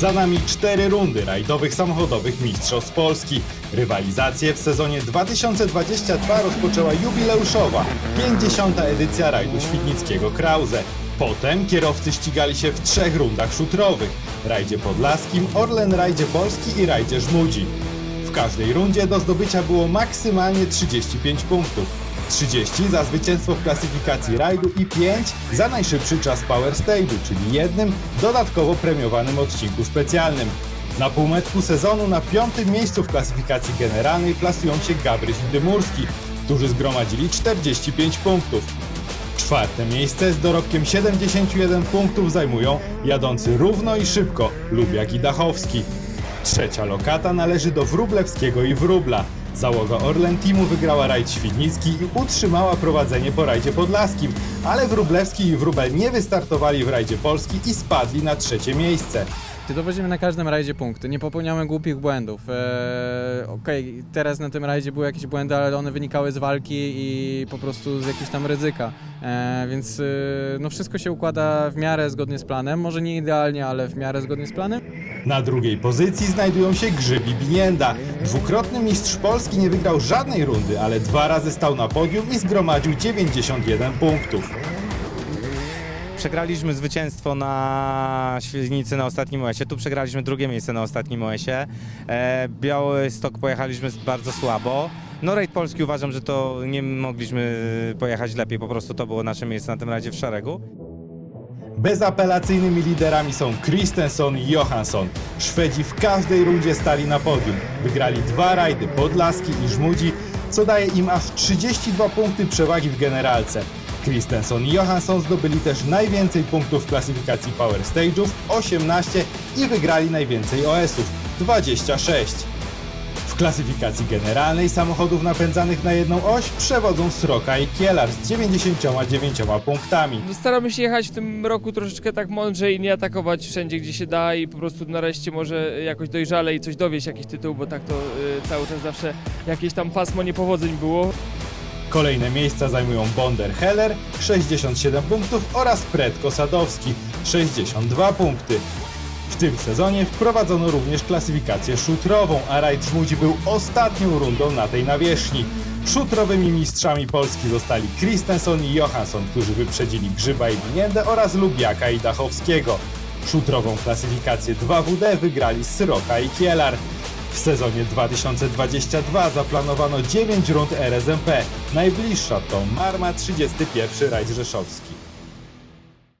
Za nami cztery rundy rajdowych samochodowych Mistrzostw Polski. Rywalizację w sezonie 2022 rozpoczęła jubileuszowa 50. edycja rajdu świdnickiego Krause. Potem kierowcy ścigali się w trzech rundach szutrowych. Rajdzie Podlaskim, Orlen Rajdzie Polski i Rajdzie Żmudzi. W każdej rundzie do zdobycia było maksymalnie 35 punktów. 30 za zwycięstwo w klasyfikacji rajdu i 5 za najszybszy czas Power Stage'u, czyli jednym dodatkowo premiowanym odcinku specjalnym. Na półmetku sezonu na piątym miejscu w klasyfikacji generalnej plasują się Gabryś i Dymurski, którzy zgromadzili 45 punktów. Czwarte miejsce z dorobkiem 71 punktów zajmują jadący równo i szybko Lubiak i Dachowski. Trzecia lokata należy do Wróblewskiego i Wróbla. Załoga Orlen Teamu wygrała rajd Świdnicki i utrzymała prowadzenie po rajdzie podlaskim, ale Wróblewski i Wróbel nie wystartowali w rajdzie Polski i spadli na trzecie miejsce. Dowozimy na każdym rajdzie punkty, nie popełniamy głupich błędów. Eee, Okej, teraz na tym rajdzie były jakieś błędy, ale one wynikały z walki i po prostu z jakiegoś tam ryzyka. Eee, więc e, no wszystko się układa w miarę zgodnie z planem. Może nie idealnie, ale w miarę zgodnie z planem. Na drugiej pozycji znajdują się Grzybi Binienda. Dwukrotny mistrz Polski nie wygrał żadnej rundy, ale dwa razy stał na podium i zgromadził 91 punktów. Przegraliśmy zwycięstwo na Świdnicy na ostatnim OS-ie, tu przegraliśmy drugie miejsce na ostatnim OS-ie. E, Białystok pojechaliśmy bardzo słabo. No rajd Polski uważam, że to nie mogliśmy pojechać lepiej, po prostu to było nasze miejsce na tym rajdzie w szeregu. Bezapelacyjnymi liderami są Christensen i Johansson. Szwedzi w każdej rundzie stali na podium. Wygrali dwa rajdy Podlaski i Żmudzi, co daje im aż 32 punkty przewagi w generalce. Christensen i Johansson zdobyli też najwięcej punktów w klasyfikacji Power Stage'ów 18 i wygrali najwięcej OS-ów 26. Klasyfikacji generalnej samochodów napędzanych na jedną oś przewodzą Sroka i Kielar z 99 punktami. Staramy się jechać w tym roku troszeczkę tak mądrzej i nie atakować wszędzie, gdzie się da i po prostu nareszcie może jakoś dojrzale i coś dowieść, jakiś tytuł, bo tak to y, cały czas zawsze jakieś tam pasmo niepowodzeń było. Kolejne miejsca zajmują Bonder Heller 67 punktów oraz Pretko Sadowski 62 punkty. W tym sezonie wprowadzono również klasyfikację szutrową, a rajd Żmudzi był ostatnią rundą na tej nawierzchni. Szutrowymi mistrzami Polski zostali Christensen i Johansson, którzy wyprzedzili Grzyba i Winiendę oraz Lubiaka i Dachowskiego. Szutrową klasyfikację 2WD wygrali Syroka i Kielar. W sezonie 2022 zaplanowano 9 rund RSMP. Najbliższa to Marma 31 Rajd Rzeszowski.